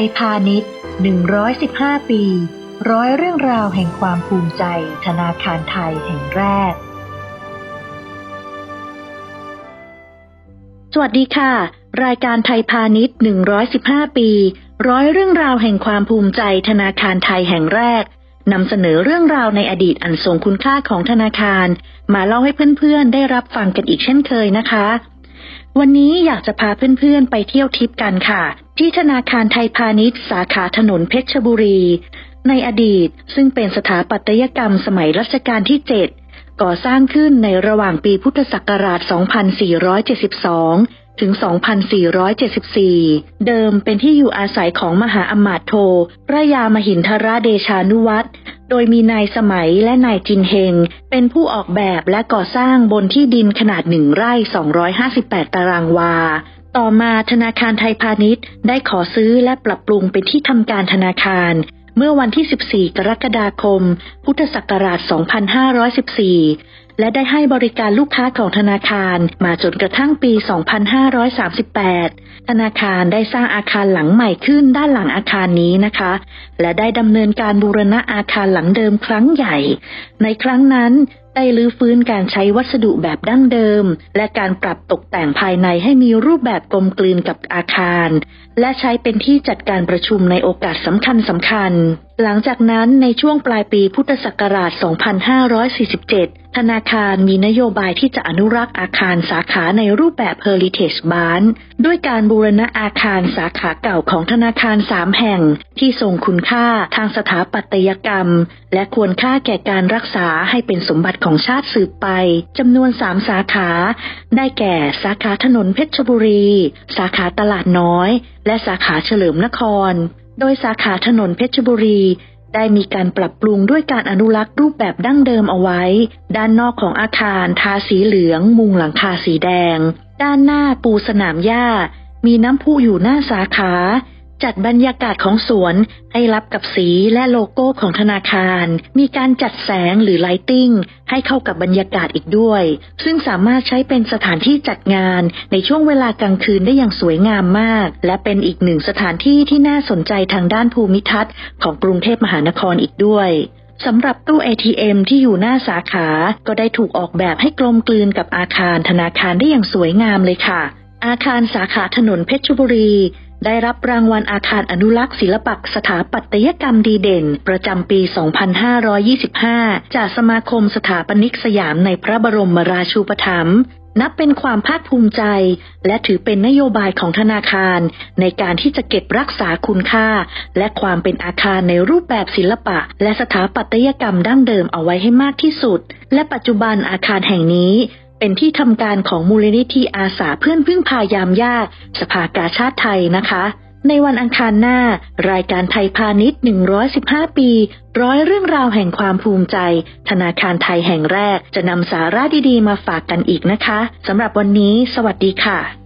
ยพาณิชย์ 115 ปี ร้อยเรื่องราวแห่งความภูมิใจ ธนาคารไทยแห่งแรก สวัสดีค่ะ รายการไทยพาณิชย์ 115 ปี ร้อยเรื่องราวแห่งความภูมิใจ ธนาคารไทยแห่งแรกนำเสนอเรื่องราวในอดีตอันทรงคุณค่าของธนาคาร มาเล่าให้เพื่อนๆ ได้รับฟังกันอีกเช่นเคยนะคะ วันนี้อยากจะพาเพื่อนๆไปเที่ยวทิปกันค่ะ ที่ธนาคารไทยพาณิชย์ สาขาถนนเพชรบุรี ในอดีตซึ่งเป็นสถาปัตยกรรมสมัยรัชกาลที่ 7 ก่อสร้างขึ้นในระหว่างปีพุทธศักราช 2472 ถึง 2474 เดิมเป็นที่อยู่อาศัยของมหาอมาตย์โทพระยามหินทราเดชานุวัตร โดยมีนายสมัยและนายจินเฮง เป็นผู้ออกแบบและก่อสร้างบนที่ดินขนาดหนึ่งไร่ 258 ตารางวา ต่อมาธนาคารไทยพาณิชย์ได้ขอซื้อและปรับปรุงเป็นที่ทำการธนาคาร เมื่อวันที่ 14 กรกฎาคม พุทธศักราช 2514และได้ให้บริการลูกค้าของธนาคารมาจนกระทั่งปี 2538 ธนาคารได้สร้างอาคารหลังใหม่ขึ้นด้านหลังอาคารนี้นะคะ และได้ดำเนินการบูรณะอาคารหลังเดิมครั้งใหญ่ ในครั้งนั้นได้รื้อฟื้นการใช้วัสดุแบบดั้งเดิม และการปรับตกแต่งภายในให้มีรูปแบบกลมกลืนกับอาคาร และใช้เป็นที่จัดการประชุมในโอกาสสำคัญสำคัญ หลังจากนั้นในช่วงปลายปีพุทธศักราช 2547 ธนาคารมีนโยบายที่จะอนุรักษ์อาคารสาขาในรูปแบบ Heritage b a n ด้วยการบูรณะอาคารสาขาเก่าของธนาคารสามแห่ง ที่ทรงคุณค่าทางสถาปัตยกรรม และควรค่าแก่การรักษาให้เป็นสมบัติของชาติสืบไปจำนวนสามสาขา ได้แก่สาขาถนนเพชรบุรี สาขาตลาดน้อย และสาขาเฉลิมนคร โดยสาขาถนนเพชรบุรี ได้มีการปรับปรุงด้วยการอนุรักษ์รูปแบบดั้งเดิมเอาไว้ ด้านนอกของอาคารทาสีเหลือง มุงหลังคาสีแดง ด้านหน้าปูสนามหญ้า มีน้ำพุอยู่หน้าสาขา จัดบรรยากาศของสวนให้รับกับสีและโลโก้ของธนาคาร มีการจัดแสงหรือไลติ้งให้เข้ากับบรรยากาศอีกด้วย ซึ่งสามารถใช้เป็นสถานที่จัดงานในช่วงเวลากลางคืนได้อย่างสวยงามมาก และเป็นอีกหนึ่งสถานที่ที่น่าสนใจทางด้านภูมิทัศน์ของกรุงเทพมหานครอีกด้วยสำหรับตู้ ATM ที่อยู่หน้าสาขา ก็ได้ถูกออกแบบให้กลมกลืนกับอาคารธนาคารได้อย่างสวยงามเลยค่ะ อาคารสาขาถนนเพชรบุรี ได้รับรางวัลอาคารอนุรักษ์ศิลปะสถาปัตยกรรมดีเด่น ประจำปี 2525 จากสมาคมสถาปนิกสยามในพระบรมราชูปถัมภ์นับเป็นความภาคภูมิใจ และถือเป็นนโยบายของธนาคาร ในการที่จะเก็บรักษาคุณค่า และความเป็นอาคารในรูปแบบศิลปะ และสถาปัตยกรรมดั้งเดิมเอาไว้ให้มากที่สุด และปัจจุบันอาคารแห่งนี้ เป็นที่ทำการของมูลนิธิอาสาเพื่อนพึ่งพายามยาก สภากาชาติไทยนะคะ ในวันอังคารหน้า รายการไทยพาณิชย์ 115 ปี ร้อยเรื่องราวแห่งความภูมิใจ ธนาคารไทยแห่งแรกจะนำสาระดีๆ มาฝากกันอีกนะคะสำหรับวันนี้ สวัสดีค่ะ